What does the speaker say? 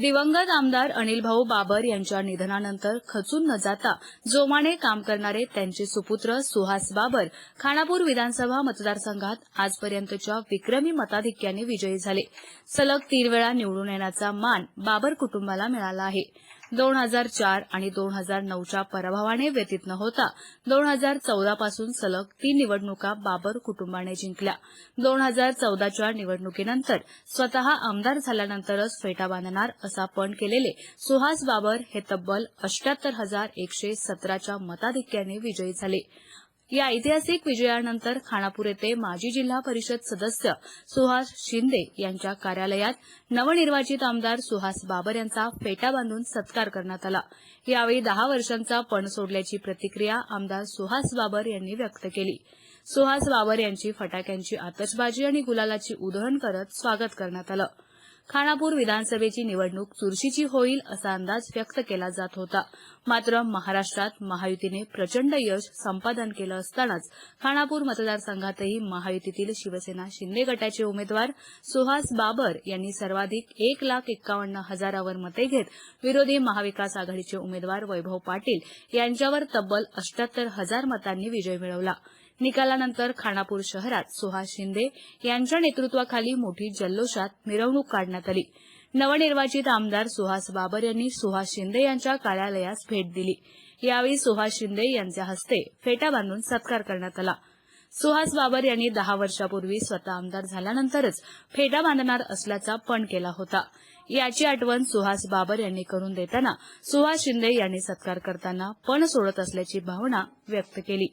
दिवंगत आमदार अनिल भाऊ बाबर यांच्या निधनानंतर खचून न जाता जोमाने काम करणारे त्यांचे सुपुत्र सुहास बाबर खानापूर विधानसभा मतदारसंघात आजपर्यंतच्या विक्रमी मताधिक्याने विजयी झाले. सलग तीन वेळा निवडून येण्याचा मान बाबर कुटुंबाला मिळाला आहे. दोन हजार चार आणि दोन हजार नऊच्या पराभवाने व्यतीत न होता दोन हजार चौदापासून सलग तीन निवडणुका बाबर कुटुंबाने जिंकल्या. दोन हजार चौदाच्या निवडणुकीनंतर स्वतः आमदार झाल्यानंतरच फेटा बांधणार असा पण केलेले सुहास बाबर हे तब्बल अष्ट्याहत्तर हजार एकशे सतराच्या मताधिक्याने विजयी झाले. या ऐतिहासिक विजयानंतर खानापूर येथे माजी जिल्हा परिषद सदस्य सुहास शिंदे यांच्या कार्यालयात नवनिर्वाचित आमदार सुहास बाबर यांचा फेटा बांधून सत्कार करण्यात आला. यावेळी दहा वर्षांचा पण सोडल्याची प्रतिक्रिया आमदार सुहास बाबर यांनी व्यक्त केली. सुहास बाबर यांची फटाक्यांची आतषबाजी आणि गुलालाची उधळण करत स्वागत करण्यात आलं. खानापूर विधानसभेची निवडणूक चुरशीची होईल असा अंदाज व्यक्त केला जात होता. मात्र महाराष्ट्रात महायुतीने प्रचंड यश संपादन केलं असतानाच खानापूर मतदारसंघातही महायुतीतील शिवसेना शिंदे गटाचे उमेदवार सुहास बाबर यांनी सर्वाधिक एक लाख एक्कावन्न हजारावर मते घेत विरोधी महाविकास आघाडीचे उमेदवार वैभव पाटील यांच्यावर तब्बल अष्ट्याहत्तर हजार मतांनी विजय मिळवला. निकालानंतर खानापूर शहरात सुहास शिंदे यांच्या नेतृत्वाखाली मोठी जल्लोषात मिरवणूक काढण्यात आली. नवनिर्वाचित आमदार सुहास बाबर यांनी सुहास शिंदे यांच्या कार्यालयास भेट दिली. यावेळी सुहास शिंदे यांच्या हस्ते फेटा बांधून सत्कार करण्यात आला. सुहास बाबर यांनी दहा वर्षापूर्वी स्वतः आमदार झाल्यानंतरच फेटा बांधणार असल्याचा पण केला होता. याची आठवण सुहास बाबर यांनी करून देताना सुहास शिंदे यांनी सत्कार करताना पण सोडत असल्याची भावना व्यक्त केली.